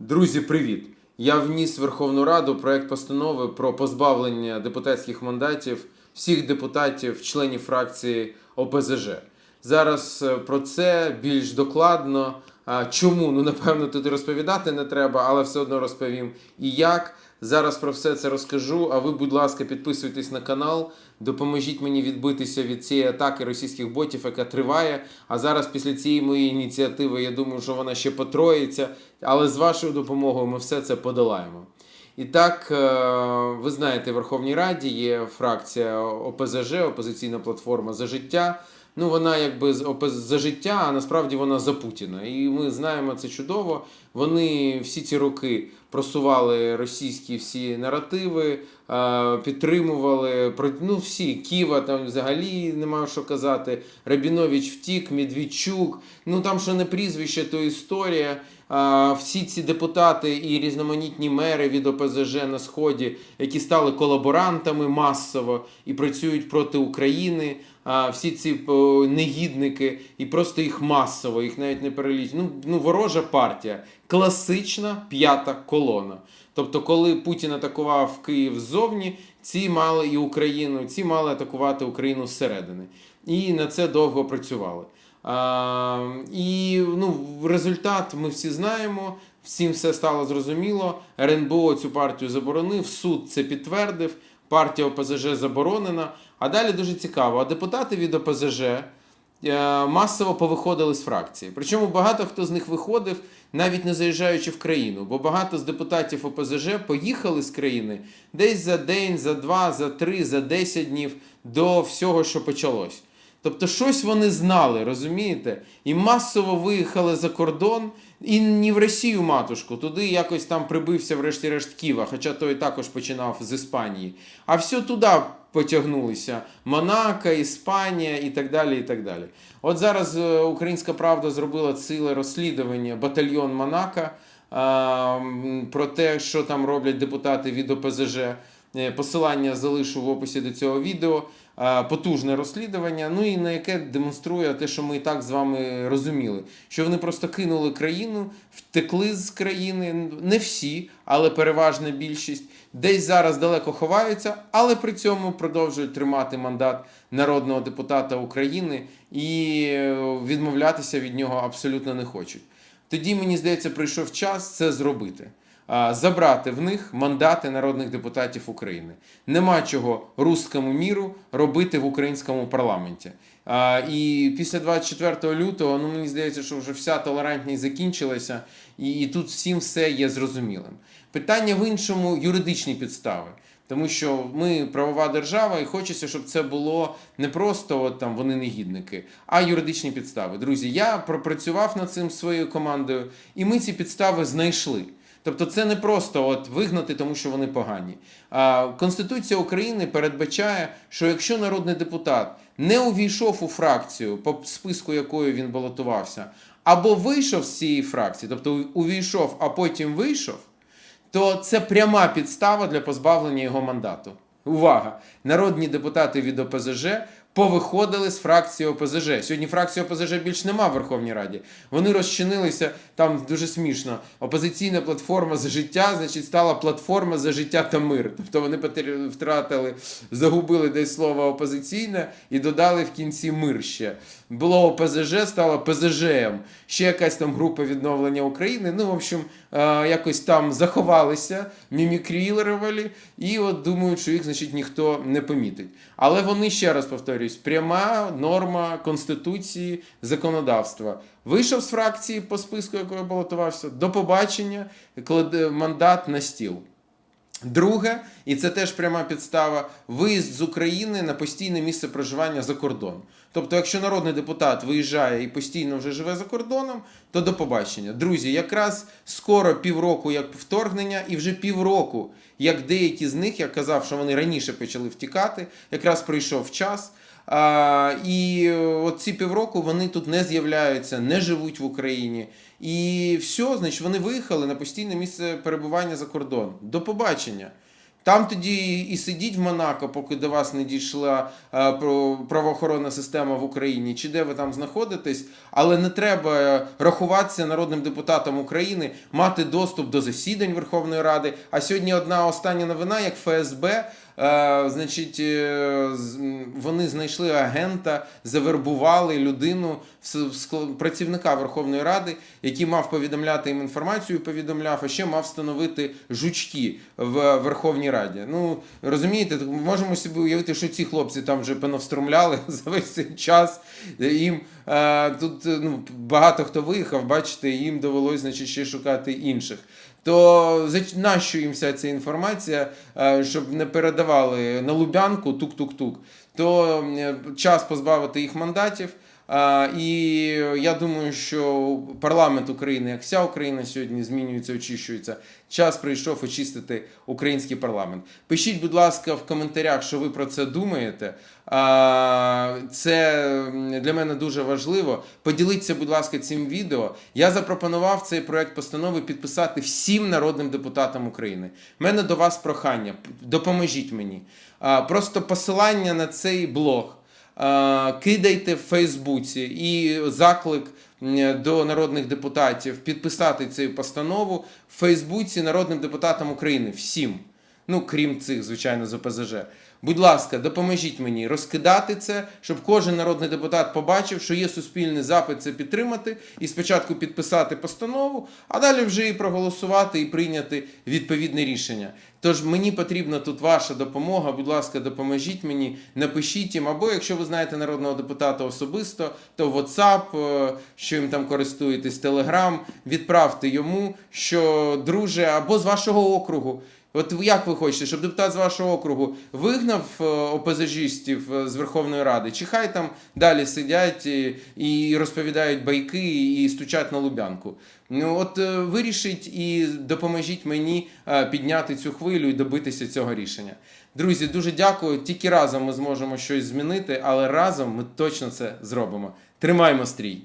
Друзі, привіт! Я вніс в Верховну Раду проект постанови про позбавлення депутатських мандатів всіх депутатів, членів фракції ОПЗЖ. Зараз е, про це більш докладно. Чому? Ну, напевно, тут розповідати не треба, але все одно розповім і як. Зараз про все це розкажу. А ви, будь ласка, підписуйтесь на канал, допоможіть мені відбитися від цієї атаки російських ботів, яка триває. А зараз, після цієї моєї ініціативи, я думаю, що вона ще потроїться. Але з вашою допомогою ми все це подолаємо. І так, е, ви знаєте, в Верховній Раді є фракція ОПЗЖ, опозиційна платформа за життя. Ну, вона якби за життя, а насправді вона за Путіна. І ми знаємо це чудово. Вони всі ці роки просували російські всі наративи, е, підтримували ну, всі Ківа там взагалі немає що казати. Рабінович втік, Медведчук. Ну там що не прізвище, то історія. Всі ці депутати і різноманітні мери від ОПЗЖ на сході, які стали колаборантами масово і працюють проти України. А, всі ці негідники, і просто їх масово, їх навіть не перелічить. Ну, ну ворожа партія, класична п'ята колона. Тобто, коли Путін атакував Київ ззовні, ці мали і Україну, ці мали атакувати Україну зсередини. І на це довго працювали. І ну, результат ми всі знаємо. Всім все стало зрозуміло. РНБО цю партію заборонив, суд це підтвердив. Партія ОПЗЖ заборонена. А далі дуже цікаво. А депутати від ОПЗЖ е, масово повиходили з фракції. Причому багато хто з них виходив, навіть не заїжджаючи в країну, бо багато з депутатів ОПЗЖ поїхали з країни десь за день, за два, за три, за десять днів до всього, що почалось. Тобто щось вони знали, розумієте? І масово виїхали за кордон, і не в Росію матушку, туди якось там прибився, врешті-решт Ківа, хоча той також починав з Іспанії. А все туди потягнулися: Монако, Іспанія і так далі. і так далі. От зараз е, Українська Правда зробила ціле розслідування батальйон Монако про те, що там роблять депутати від ОПЗЖ. Е, Посилання залишу в описі до цього відео. Е, Потужне розслідування, ну і на яке демонструє те, що ми і так з вами розуміли, що вони просто кинули країну, втекли з країни. Не всі, але переважна більшість. Десь зараз далеко ховаються, але при цьому продовжують тримати мандат народного депутата України і е, відмовлятися від нього абсолютно не хочуть. Тоді мені здається, прийшов час це зробити. Забрати в них мандати народних депутатів України. Нема чого руському міру робити в українському парламенті. І після 24 лютого, ну мені здається, що вже вся толерантність закінчилася, і тут всім все є зрозумілим. Питання в іншому юридичні підстави. Тому що ми правова держава, і хочеться, щоб це було не просто от там вони негідники, а юридичні підстави. Друзі, я пропрацював над цим своєю командою, і ми ці підстави знайшли. Тобто це не просто от вигнати, тому що вони погані. А Конституція України передбачає, що якщо народний депутат не увійшов у фракцію, по списку якої він балотувався, або вийшов з цієї фракції, тобто увійшов, а потім вийшов, то це пряма підстава для позбавлення його мандату. Увага! Народні депутати від ОПЗЖ повиходили з фракції ОПЗЖ. Сьогодні фракції ОПЗЖ більш нема в Верховній Раді. Вони розчинилися там дуже смішно. Опозиційна платформа за життя, значить, стала платформа за життя та мир. Тобто вони втратили, загубили десь слово опозиційне і додали в кінці мир ще. Було ОПЗЖ, стало ПЗЖМ. Ще якась там група відновлення України. Ну, в общем, е, якось там заховалися, мімікрірували, і от думають, що їх, значить, ніхто не помітить. Але вони, ще раз повторюсь, пряма норма Конституції, законодавства. Вийшов з фракції по списку, якої балотувався, до побачення, кладе мандат на стіл. Друге, і це теж пряма підстава, виїзд з України на постійне місце проживання за кордон. Тобто, якщо народний депутат виїжджає і постійно вже живе за кордоном, то до побачення. Друзі, якраз скоро півроку як вторгнення, і вже півроку, як деякі з них, я казав, що вони раніше почали втікати, якраз прийшов час. А, і от ці півроку вони тут не з'являються, не живуть в Україні. І все, значить, вони виїхали на постійне місце перебування за кордон. До побачення. Там тоді і сидіть в Монако, поки до вас не дійшла е, правоохоронна система в Україні, чи де ви там знаходитесь, але не треба е, рахуватися народним депутатом України, мати доступ до засідань Верховної Ради. А сьогодні одна остання новина, як ФСБ. Е, значить, е, вони знайшли агента, завербували людину, працівника Верховної Ради, який мав повідомляти їм інформацію, повідомляв, а ще мав встановити жучки в Верховній Раді. Ну розумієте, можемо собі уявити, що ці хлопці там вже понавстромляли за весь цей час. Їм е, тут ну, багато хто виїхав, бачите, їм довелось значить, ще шукати інших. То нащо їм вся ця інформація, е, щоб не передавали на Лубянку тук-тук-тук, то е, час позбавити їх мандатів. І я думаю, що парламент України, як вся Україна сьогодні змінюється, очищується. Час прийшов очистити український парламент. Пишіть, будь ласка, в коментарях, що ви про це думаєте. Це для мене дуже важливо. Поділіться, будь ласка, цим відео. Я запропонував цей проект постанови підписати всім народним депутатам України. У мене до вас прохання. Допоможіть мені. Просто посилання на цей блог. Е, кидайте в Фейсбуці і заклик до народних депутатів підписати цю постанову в Фейсбуці народним депутатам України всім. Ну, крім цих, звичайно, з ОПЗЖ. Будь ласка, допоможіть мені розкидати це, щоб кожен народний депутат побачив, що є суспільний запит це підтримати, і спочатку підписати постанову, а далі вже і проголосувати і прийняти відповідне рішення. Тож мені потрібна тут ваша допомога. Будь ласка, допоможіть мені, напишіть їм. Або якщо ви знаєте народного депутата особисто, то WhatsApp, е, що їм там користуєтесь, Telegram, відправте йому, що друже, або з вашого округу. От як ви хочете, щоб депутат з вашого округу вигнав е, опозажістів е, з Верховної Ради, чи хай там далі сидять і, і розповідають байки і стучать на Лубянку? Ну от е, вирішіть і допоможіть мені е, підняти цю хвилю і добитися цього рішення. Друзі, дуже дякую. Тільки разом ми зможемо щось змінити, але разом ми точно це зробимо. Тримаймо стрій!